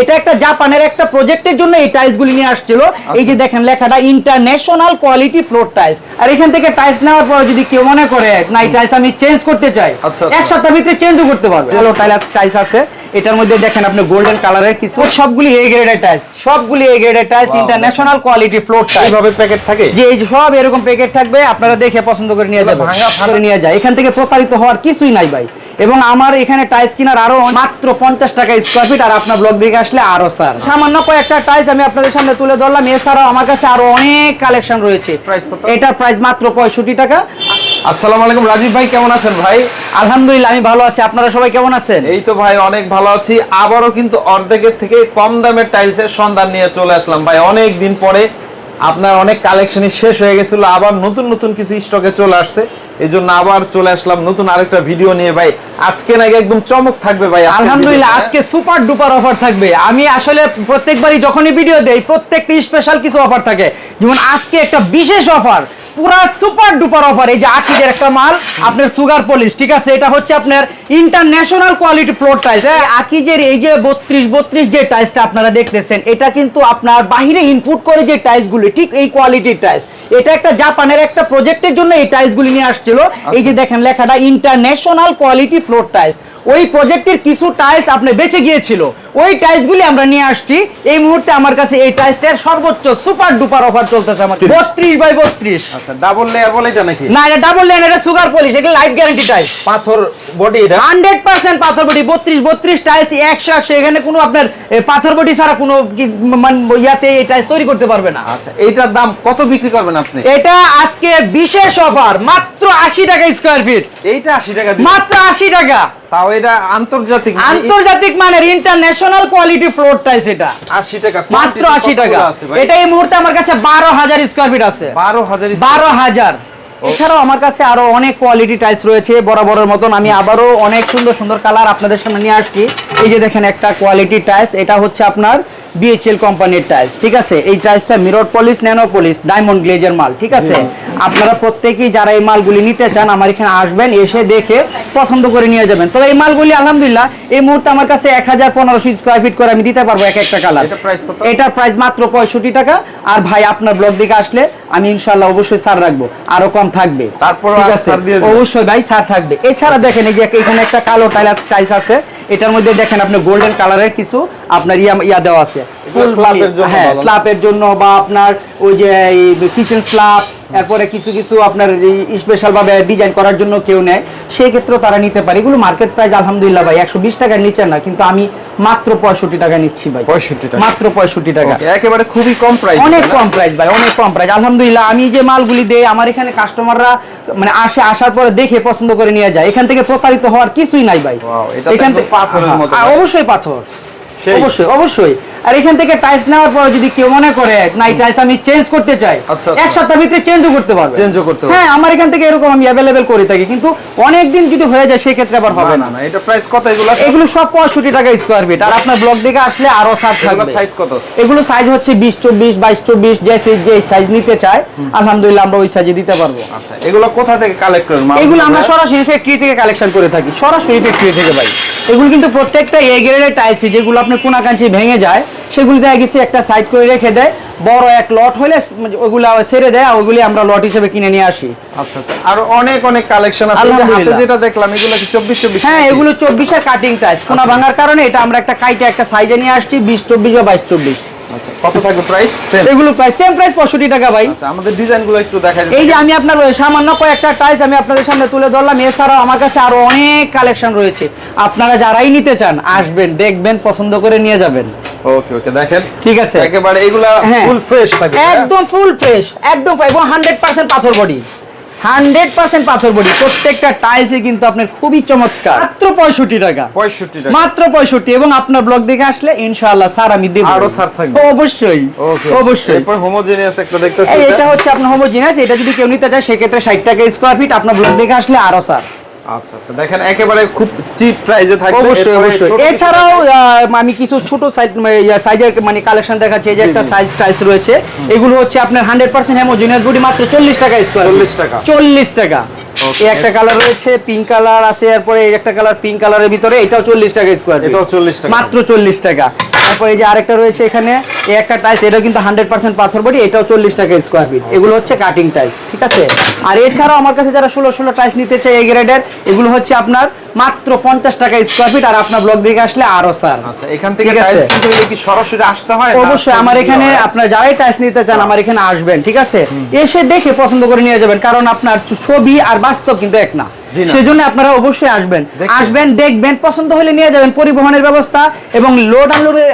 এটা একটা জাপানের একটা প্রজেক্টের জন্য এই টাইলস গুলি নিয়ে আসছিল। এই যে দেখেন লেখাটা ইন্টারন্যাশনাল কোয়ালিটি ফ্লোর টাইলস আর এখান থেকে টাইলস নেওয়ার পর যদি কেউ মনে করে না এই টাইলস আমি চেঞ্জ করতে চাই আচ্ছা, এক সপ্তাহের ভিতরে চেঞ্জও করতে পারবে। ভালো টাইলস টাইলস আছে। এটার মধ্যে দেখেন আপনি গোল্ডেন কালারের কিছু। সবগুলি এ গ্রেডের টাইলস সবগুলি এ গ্রেডের tiles international quality floor tiles এইভাবে প্যাকেট থাকে? যে এই সব এরকম প্যাকেট থাকবে আপনারা দেখে পছন্দ করে নিয়ে যাবেন। ভাঙা ফাটা- নিয়ে যায়। এখান থেকে প্রতারিত হওয়ার কিছুই নাই ভাই। এবং আমার এখানে টাইলস কেনার আরও মাত্র পঞ্চাশ টাকা স্কোয়ার ফিট আর আপনার ব্লগ দিকে আসলে আরও স্যার সামান্য কয়েকটা টাইলস আমি আপনাদের সামনে তুলে ধরলাম। এছাড়াও আমার কাছে আরও অনেক কালেকশন রয়েছে। এটার প্রাইস মাত্র পঁয়ষট্টি টাকা। আসসালামু আলাইকুম রাজীব ভাই কেমন আছেন ভাই? আলহামদুলিল্লাহ আমি ভালো আছি। আপনারা সবাই কেমন আছেন? এই তো ভাই অনেক ভালো আছি। আবারও কিন্তু অর্ধেকের থেকে কম দামের টাইলসের সন্ধান নিয়ে চলে আসলাম। ভাই অনেক দিন পরে আপনার অনেক কালেকশনই শেষ হয়ে গেছিল আবার নতুন নতুন কিছু স্টকে চলে আসছে। এই জন্য আবার চলে আসলাম নতুন আরেকটা ভিডিও নিয়ে ভাই। আজকে নাকি একদম চমক থাকবে ভাই আলহামদুলিল্লাহ আজকে সুপার ডুপার অফার থাকবে। আমি আসলে প্রত্যেকবারই যখনই ভিডিও দেই প্রত্যেকটি স্পেশাল কিছু অফার থাকে। যেমন আজকে একটা বিশেষ অফার পুরা সুপার ডুপার অফার। এই যে আকিজের একটা মাল আপনার সুগার পলিশ ঠিক আছে? এটা হচ্ছে আপনার ইন্টারন্যাশনাল কোয়ালিটি ফ্লোর টাইলস আকিজের এই যে বত্রিশ বত্রিশ যে টাইলসটা আপনারা দেখতেছেন এটা কিন্তু আপনার বাহিরে ইনপুট করে যে টাইলসগুলি ঠিক এই কোয়ালিটির টাইলস এটা একটা জাপানের একটা প্রজেক্টের জন্য এই টাইলসগুলি নিয়ে আসছিল। এই যে দেখেন লেখাটা ইন্টারন্যাশনাল কোয়ালিটি ফ্লোর টাইলস ওই প্রজেক্টের কিছু টাইলস আপনি বেঁচে গিয়েছিল। ওই টাইলসগুলি আমরা নিয়ে আসছি। এই মুহূর্তে আমার কাছে এই টাইলসটার সর্বোচ্চ সুপার ডুপার অফার চলতেছে আমার। বত্রিশ বাই বত্রিশ। আচ্ছা ডাবল লেয়ার বলে এটা নাকি? না এটা ডাবল লেন এটা সুগার পলিশ এটা লাইফ গ্যারান্টি টাইলস পাথর বডি এটা? হান্ড্রেড পার্সেন্ট পাথর বডি বত্রিশ বত্রিশ টাইলস একশো একশো এখানে কোনো আপনার পাথর বডি ছাড়া কোনো মান- ইয়াতে এই টাইলস তৈরি করতে পারবে না। আচ্ছা এটার দাম কত বিক্রি করবেন আপনি? এটা আজকে বিশেষ অফার মাত্র আশি টাকা স্কোয়ার ফিট এইটা আশি টাকা মাত্র আশি টাকা। তাও এটা আন্তর্জাতিক আন্তর্জাতিক মানের ইন্টারন্যাশনাল কোয়ালিটি ফ্লোর টাইলস এটা। আশি টাকা। মাত্র quantity আশি কতগুলো টাকা। এটা এই মুহূর্তে আমার কাছে বারো হাজার স্কোয়ার ফিট আছে। বারো হাজার বারো হাজার। এছাড়াও আমার কাছে আরও অনেক কোয়ালিটি টাইলস রয়েছে বরাবরের মতন। আমি আবারও অনেক সুন্দর সুন্দর কালার আপনাদের সামনে নিয়ে আসছি। এই যে দেখেন একটা কোয়ালিটি টাইলস এটা হচ্ছে আপনার বিএচএল কোম্পানির টাইলস ঠিক আছে? এই টাইলসটা mirror polish nano polish diamond গ্লেজের মাল ঠিক আছে? আপনারা প্রত্যেকেই যারা এই মালগুলি নিতে চান আমার এখানে আসবেন এসে দেখে পছন্দ করে নিয়ে যাবেন। তবে এই মালগুলি আলহামদুলিল্লাহ এই মুহূর্তে আমার কাছে এক হাজার পনেরোশো স্কোয়ার ফিট করে আমি দিতে পারব এক একটা কালার? এটার প্রাইস মাত্র পঁয়ষট্টি টাকা। আর ভাই আপনার ব্লগ দিকে আসলে আমি ইনশাল্লাহ অবশ্যই ছাড় রাখব। আরও কম থাকবে। দিবেন। অবশ্যই ভাই ছাড় থাকবে। এছাড়া দেখেন এই যে এখানে একটা কালো টাইলস টাইলস আছে। এটার মধ্যে দেখেন আপনি গোল্ডেন কালারের কিছু আপনার ইয়া ইয়া দেওয়া আছে। হ্যাঁ? স্ল্যাপের জন্য বা আপনার ওই যে কিচেন স্ল্যাব এরপরে কিছু কিছু আপনার স্পেশাল ভাবে ডিজাইন করার জন্য কেউ নেয়। সেই ক্ষেত্রেও তারা নিতে পারে। এগুলো মার্কেট প্রাইস আলহামদুলিল্লাহ ভাই একশো বিশ টাকার নিচে না কিন্তু আমি মাত্র পঁয়ষট্টি টাকা নিচ্ছি ভাই। 65 টাকা। মাত্র পঁয়ষট্টি টাকা। একেবারে খুবই কম প্রাইস অনেক কম প্রাইস ভাই অনেক কম প্রাইস আলহামদুলিল্লাহ আমি যে মালগুলি দেই আমার এখানে কাস্টমাররা মানে আসে আসার পরে দেখে পছন্দ করে নিয়ে যায়। এখান থেকে প্রতারিত হওয়ার কিছুই নাই ভাই। এখান থেকে হ্যাঁ, অবশ্যই পাথর। অবশ্যই অবশ্যই। আর এখান থেকে টাইলস নেওয়ার পরে যদি কেউ মনে করে না এই টাইলস আমি চেঞ্জ করতে চাই আচ্ছা, এক আচ্ছা। সপ্তাহের ভিতরে চেঞ্জও করতে পারবে। চেঞ্জও করতে পারবে। হ্যাঁ আমার এখান থেকে এরকম আমি অ্যাভেলেবেল করে থাকি কিন্তু অনেক দিন যদি হয়ে যায় সেই ক্ষেত্রে আবার হবে না না। এটা প্রাইস কত? এগুলো এগুলো সব পঁয়ষট্টি টাকা স্কোয়ার ফিট আর আপনার ব্লক দিকে আসলে আরও এগুলো থাকবে। সাইজ কত? এগুলো সাইজ হচ্ছে বিশ চব্বিশ বাইশ চব্বিশ যে যে সাইজ নিতে চায় আলহামদুলিল্লাহ আমরা ওই সাইজে দিতে পারব। আচ্ছা এগুলো কোথা থেকে কালেক্ট করেন? এগুলো আমরা সরাসরি ফ্যাক্টরি থেকে কালেকশন করে থাকি। সরাসরি ফ্যাক্টরি থেকে ভাই। এগুলো কিন্তু প্রত্যেকটা এ গ্রেডের টাইলস যেগুলো আপনি কোনাকাঞ্চি ভেঙে যায় সেগুলি দেখা গেছে একটা সাইড করে রেখে দেয়। বড় এক লট হলে ওগুলা ওগুলো ছেড়ে দেয় আর ওগুলি আমরা লট হিসেবে কিনে নিয়ে আসি। আচ্ছা আচ্ছা। আর অনেক অনেক কালেকশন আছে। হাতে যেটা দেখলাম এগুলো কি 24 24 হ্যাঁ এগুলো চব্বিশের কাটিং টাইস কোনা ভাঙার কারণে এটা আমরা একটা কাইটে একটা সাইজে নিয়ে আসছি বিশ চব্বিশ বা বাইশ চব্বিশ। আচ্ছা কত থাকবে প্রাইস এগুলো প্রায় সেম প্রাইস পঁয়ষট্টি টাকা ভাই। আচ্ছা আমাদের ডিজাইন একটু দেখাই এই যে আমি আপনার সামান্য কয়েকটা টাইলস আমি আপনাদের সামনে তুলে ধরলাম। এছাড়াও আমার কাছে আরও অনেক কালেকশন রয়েছে। আপনারা যারাই নিতে চান আসবেন দেখবেন পছন্দ করে নিয়ে যাবেন। ওকে ওকে দেখেন। ঠিক আছে। একেবারে এগুলা হ্যাঁ। ফুল ফ্রেশ থাকবে হ্যাঁ? একদম ফুল ফ্রেশ একদম এবং হান্ড্রেড পার্সেন্ট পাথর বডি হান্ড্রেড পার্সেন্ট পাথর বডি। প্রত্যেকটা টাইলসে কিন্তু আপনার খুবই চমৎকার। মাত্র পঁয়ষট্টি টাকা। 65 টাকা। মাত্র পঁয়ষট্টি এবং আপনার ব্লগ দেখে আসলে ইনশাআল্লাহ স্যার আমি দেবো। আরও স্যার থাকবে? অবশ্যই। অবশ্যই। এরপর হোমোজেনিয়াস একটা দেখতেছি এটা। হচ্ছে আপনার হোমোজিনাস এটা যদি কেউ নিতে চায় সেক্ষেত্রে ষাট টাকা স্কোয়ার ফিট আপনার ব্লগ দেখে আসলে আরও স্যার আচ্ছা আচ্ছা। দেখেন একেবারে খুব চিপ প্রাইসে থাকবে। অবশ্যই অবশ্যই। এছাড়াও আমি কিছু ছোট সাইজ সাইজের মানে কালেকশন দেখাচ্ছি। এই যে একটা সাইজ টাইলস রয়েছে। এগুলো হচ্ছে আপনার হান্ড্রেড পার্সেন্ট হোমোজিনিয়াস বডি মাত্র চল্লিশ টাকা স্কোয়ার 40 টাকা। চল্লিশ টাকা। Okay. এই একটা কালার রয়েছে পিঙ্ক কালার আছে এরপরে একটা কালার পিঙ্ক কালারের ভিতরে এটাও চল্লিশ টাকা স্কোয়ার এটাও 40 টাকা। মাত্র চল্লিশ টাকা। তারপর এই যে আরেকটা রয়েছে এখানে, এই একটা টাইলস এটাও কিন্তু হান্ড্রেড পার্সেন্ট পাথর বডি, এটাও চল্লিশ টাকা স্কোয়ার ফিট এগুলো হচ্ছে কাটিং টাইলস ঠিক আছে? আর এছাড়াও আমার কাছে যারা ষোলো ষোলো টাইলস নিতে চাই এই গ্রেডের এগুলো হচ্ছে আপনার মাত্র পঞ্চাশ টাকা স্কোয়ার ফিট আর আপনার ব্লক দিকে আসলে আরও স্যার। আচ্ছা এখান থেকে টাইলস কিনতে কি সরাসরি আসতে হয় অবশ্যই আমার এখানে আপনার যারাই টাইলস নিতে চান আমার এখানে আসবেন ঠিক আছে? এসে দেখে পছন্দ করে নিয়ে যাবেন কারণ আপনার ছবি আর বাস্তব কিন্তু এক না। সেজন্য আপনারা অবশ্যই আসবেন। আসবেন দেখবেন পছন্দ হলে নিয়ে যাবেন পরিবহনের ব্যবস্থা এবং লোড আনলোডের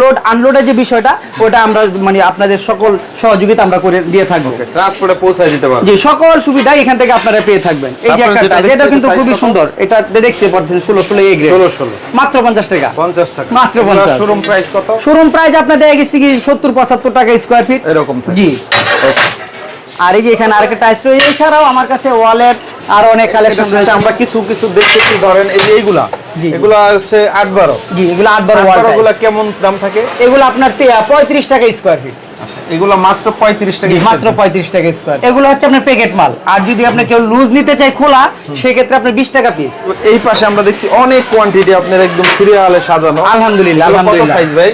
লোড আনলোডের যে বিষয়টা ওটা আমরা মানে আপনাদের সকল সহযোগিতা আমরা করে দিয়ে থাকব। ট্রান্সপোর্টে পৌঁছায় দিতে পারবে জি সকল সুবিধা এখান থেকে আপনারা পেয়ে থাকবেন। এই যে একটা এটা কিন্তু খুবই সুন্দর। এটা দেখতে পাচ্ছেন ষোলো ষোলো এ গ্রেড 16 16 মাত্র পঞ্চাশ টাকা। পঞ্চাশ টাকা। মাত্র 50 শোরুম প্রাইস কত? শোরুম প্রাইস আপনার দেয়া গেছে কি সত্তর পঁচাত্তর টাকা স্কোয়ার ফিট এরকম জি। আর এই যে এখানে আরেকটা টাইলস রয়েছে এছাড়াও আমার কাছে ওয়ালের আর অনেক কালেকশন রয়েছে। আমরা কিছু কিছু দেখতেছি ধরেন এই যে এইগুলা। এগুলা হচ্ছে আট বারো। জি এগুলো আট বারো কেমন দাম থাকে? এগুলো আপনার পঁয়ত্রিশ টাকা স্কোয়ার ফিট এগুলা মাত্র পঁয়ত্রিশ টাকা মাত্র পঁয়ত্রিশ টাকা স্কোয়ার এগুলো হচ্ছে আপনার প্যাকেট মাল। আর যদি আপনি কেউ লুজ নিতে চাই খোলা সেক্ষেত্রে আপনার বিশ টাকা পিস এই পাশে আমরা দেখছি অনেক কোয়ান্টিটি আপনার একদম সিরিয়ালে সাজানো। আলহামদুলিল্লাহ আলহামদুলিল্লাহ। size ভাই?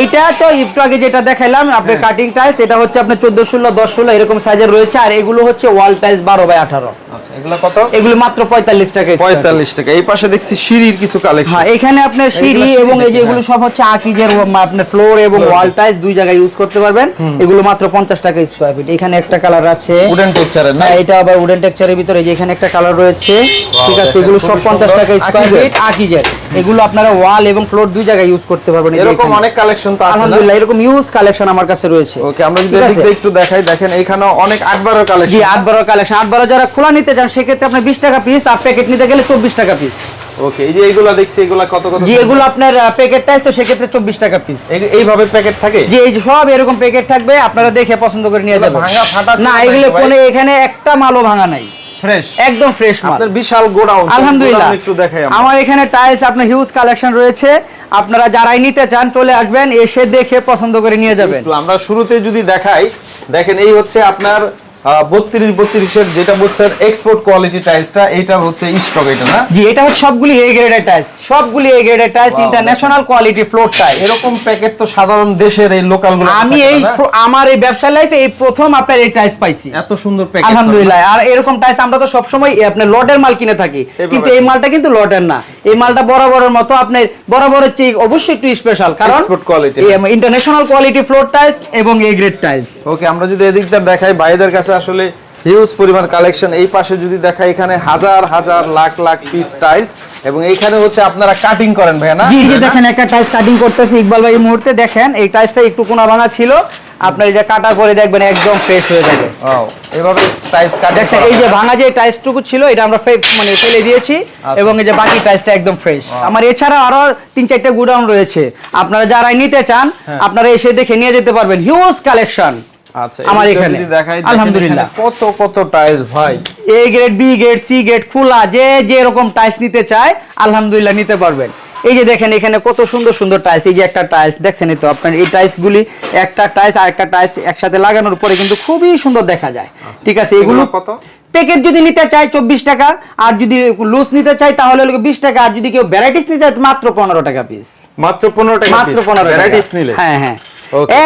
এইটা তো একটু আগে যেটা দেখাইলাম আপনার হ্যাঁ। কাটিং টাইলস এটা হচ্ছে আপনার চোদ্দ ষোলো দশ ষোলো এরকম সাইজের রয়েছে। আর এগুলো হচ্ছে ওয়াল টাইলস বাই আঠারো। আচ্ছা এগুলা কত? এগুলো মাত্র পঁয়তাল্লিশ টাকা square feet। পঁয়তাল্লিশ টাকা। এই পাশে দেখছি সিঁড়ির কিছু কালেকশন হ্যাঁ এখানে আপনার সিঁড়ি এবং এই যে এগুলো সব হচ্ছে আকিজের আপনার ফ্লোর এবং ওয়াল টাইলস দুই জায়গায় ইউজ করতে পারবেন। এগুলো মাত্র পঞ্চাশ টাকা স্কোয়ার ফিট এখানে একটা কালার আছে। উডেন টেক্সচারের না? হ্যাঁ, এটা আবার উডেন টেক্সচারের ভিতরে যে এখানে একটা কালার রয়েছে। ঠিক আছে এগুলো সব পঞ্চাশ টাকা স্কোয়ার। ফিট আকিজের। এগুলো আপনারা ওয়াল এবং ফ্লোর দুই জায়গায় ইউজ করতে পারবেন এরকম অনেক কালেকশন তো আছে না? আলহামদুলিল্লাহ এরকম ইউজ কালেকশন আমার কাছে রয়েছে। ওকে আমরা যদি এদিক একটু দেখাই দেখেন এখানে অনেক আট বারো জি কালেকশন আট বারো কালেকশন আট বারো যারা খোলা নিতে চান সেক্ষেত্রে আপনার বিশ টাকা পিস আর প্যাকেট নিতে গেলে চব্বিশ টাকা পিস ওকে এই যে এইগুলা দেখছি এগুলা কত কত জি এগুলো আপনার প্যাকেট টাইস তো সেক্ষেত্রে চব্বিশ টাকা পিস এই- এইভাবে প্যাকেট থাকে? যে এই যে সব এরকম প্যাকেট থাকবে আপনারা দেখে পছন্দ করে নিয়ে যাবেন। ভাঙা ফাটা না এগুলো কোনো এখানে একটা মালও ভাঙা নাই। ফ্রেশ একদম ফ্রেশ মাল। আপনার বিশাল গোডাউন। আলহামদুলিল্লাহ। একটু দেখাই আমার। এখানে আপনার হিউজ কালেকশন রয়েছে। আপনারা যারাই নিতে চান চলে আসবেন এসে দেখে পছন্দ করে নিয়ে যাবেন। আমরা শুরুতে যদি দেখাই দেখেন এই হচ্ছে আপনার বত্রিশ বত্রিশের যেটা বলছেন এক্সপোর্ট কোয়ালিটি টাইলসটা এইটা হচ্ছে স্টক এটা না? জি এটা হচ্ছে সবগুলি এ গ্রেডের টাইলস সবগুলি এ গ্রেডের tiles international quality floor tiles এরকম প্যাকেট তো সাধারণ দেশের এই লোকালগুলো আমি এই আমার এই ব্যবসা লাইফে এই প্রথম আপনার এই টাইলস পাইছি। এত সুন্দর প্যাকেট আলহামদুলিল্লাহ। আর এরকম টাইলস আমরা তো সবসময় আপনার লটের মাল কিনে থাকি। কিন্তু এই মালটা কিন্তু লটের না। এই মালটা বরাবরের মতো আপনার বরাবরের চেয়ে অবশ্যই একটু স্পেশাল কারণ quality। International quality floor tiles এবং এ গ্রেড টাইলস ওকে আমরা যদি এদিকটা দেখাই ভাইদের কাছে আসলে হিউজ পরিমাণ কালেকশন এই পাশে যদি দেখাই এখানে হাজার হাজার লাখ লাখ পিস টাইলস এবং এইখানে হচ্ছে আপনারা কাটিং করেন ভাই না? জি জি দেখেন একটা টাইলস কাটিং করতেছি। ইকবাল ভাই এই মুহূর্তে দেখেন এই টাইলসটা একটু কোনা ভাঙা ছিল। আপনার এই যে কাটার পরে দেখবেন একদম ফ্রেশ হয়ে যাবে। এভাবে টাইলস কাটিং এই যে ভাঙা যে টাইলসটুকু ছিল এটা আমরা মানে ফেলে দিয়েছি আচ্ছা। এবং এই যে বাকি টাইলসটা একদম ফ্রেশ আমার এছাড়া আরও তিন চারটা গুডাউন রয়েছে আপনারা যারা নিতে চান হ্যাঁ। আপনারা এসে দেখে নিয়ে যেতে পারবেন হিউজ কালেকশন আচ্ছা আমার এখানে। আলহামদুলিল্লাহ। কত কত টাইলস ভাই A grade B grade C grade খোলা যে যে এরকম টাইলস নিতে চায় আলহামদুলিল্লাহ নিতে পারবেন এই যে দেখেন এখানে কত সুন্দর সুন্দর টাইলস এই যে একটা টাইলস দেখছেন তো আপনার এই টাইলস গুলি একটা টাইলস আর একটা টাইলস একসাথে লাগানোর পরে কিন্তু খুবই সুন্দর দেখা যায়। ঠিক আছে এগুলো কত? প্যাকেট যদি নিতে চায় চব্বিশ টাকা আর যদি লুজ নিতে চাই তাহলে হলো বিশ টাকা আর যদি কেউ ভ্যারাইটিস নিতে চায় মাত্র পনেরো টাকা পিস মাত্র পনেরো টাকা মাত্র পনেরো ভ্যারাইটিস নিলে? হ্যাঁ হ্যাঁ।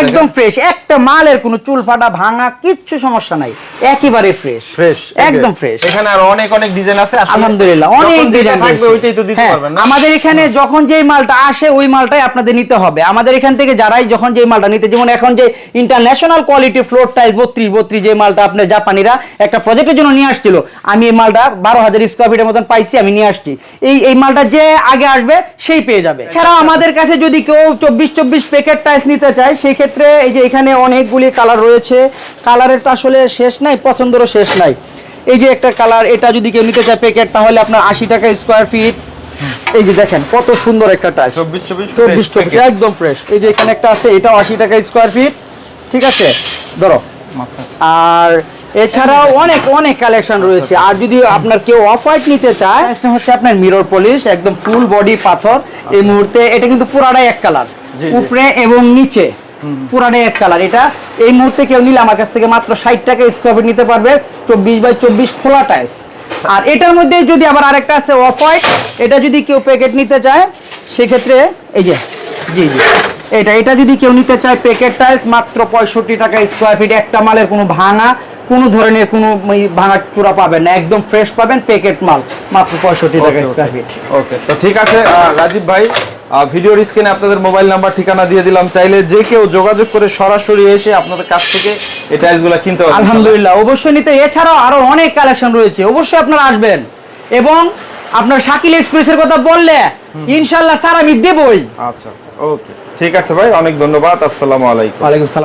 একদম ফ্রেশ একটা মালের কোনো চুল ফাটা ভাঙা কিচ্ছু সমস্যা নাই। একেবারে ফ্রেশ ফ্রেশ একদম ফ্রেশ এখানে আর অনেক অনেক ডিজাইন আছে। আলহামদুলিল্লাহ অনেক ডিজাইন থাকবে ওইটাই তো দিতে হ্যাঁ, পারবেন না? আমাদের এখানে যখন যেই মালটা আসে ওই মালটাই আপনাদের নিতে হবে। আমাদের এখান থেকে যারাই যখন যেই মালটা নিতে যেমন এখন যে ইন্টারন্যাশনাল কোয়ালিটি ফ্লোর টাইল বত্রিশ বত্রিশ যে মালটা আপনার জাপানিরা একটা প্রজেক্টের জন্য নিয়ে আসছিল আমি এই মালটা বারো হাজার স্কোয়ার ফিটের মতন পাইছি আমি নিয়ে আসছি। এই এই মালটা যে আগে আসবে সেই পেয়ে যাবে। ছাড়াও আমাদের কাছে যদি কেউ চব্বিশ চব্বিশ প্যাকেট টাইলস নিতে চায় সেই ক্ষেত্রে এই যে এখানে অনেকগুলি কালার রয়েছে কালারের তো আসলে শেষ নাই পছন্দেরও শেষ নাই। এই যে একটা কালার এটা যদি কেউ নিতে চায় প্যাকেট তাহলে আপনার আশি টাকা স্কোয়ার ফিট এই যে দেখেন কত সুন্দর একটা টাইলস চব্বিশ চব্বিশ একদম ফ্রেশ এই যে এখানে একটা আছে এটাও আশি টাকা স্কোয়ার ফিট ঠিক আছে? ধরো। আর এছাড়াও অনেক অনেক কালেকশন রয়েছে। আর যদি আপনার কেউ অফ হোয়াইট নিতে চায় সেটা হচ্ছে আপনার মিরর পলিশ একদম ফুল বডি পাথর। এই মুহূর্তে এটা কিন্তু পুরাটাই এক কালার। উপরে এবং নিচে। পুরাটাই এক কালার। এটা এই মুহূর্তে কেউ নিলে আমার কাছ থেকে মাত্র ষাট টাকা স্কোয়ার ফিট নিতে পারবে চব্বিশ বাই চব্বিশ খোলা টাইলস আর এটার মধ্যে যদি আবার আরেকটা আছে অফ হোয়াইট এটা যদি কেউ প্যাকেট নিতে চায় সেক্ষেত্রে এই যে জি জি। এটা এটা যদি কেউ নিতে চায় প্যাকেট টাইলস মাত্র পঁয়ষট্টি টাকা স্কোয়ার ফিট একটা মালের কোনো ভাঙা কোনো ধরনের কোনো ভাঙা চূড়া পাবেন না। একদম ফ্রেশ পাবেন প্যাকেট মাল মাত্র পঁয়ষট্টি টাকা স্কোয়ার ফিট ওকে তো ঠিক আছে রাজীব ভাই ভিডিওর স্ক্রিনে আপনাদের মোবাইল নাম্বার ঠিকানা দিয়ে দিলাম। চাইলে যে কেউ যোগাযোগ করে সরাসরি এসে আপনাদের কাছ থেকে এই টাইলসগুলো কিনতে পারবেন। আলহামদুলিল্লাহ অবশ্যই নিতে। এছাড়াও আরও অনেক কালেকশন রয়েছে। অবশ্যই আপনারা আসবেন। এবং আপনার শাকিল এক্সপ্রেসের কথা বললে ইনশাল্লাহ স্যার আমি দেবই। আচ্ছা আচ্ছা। ওকে। ঠিক আছে ভাই অনেক ধন্যবাদ। আসসালামু আলাইকুম। ওয়ালাইকুম সালাম।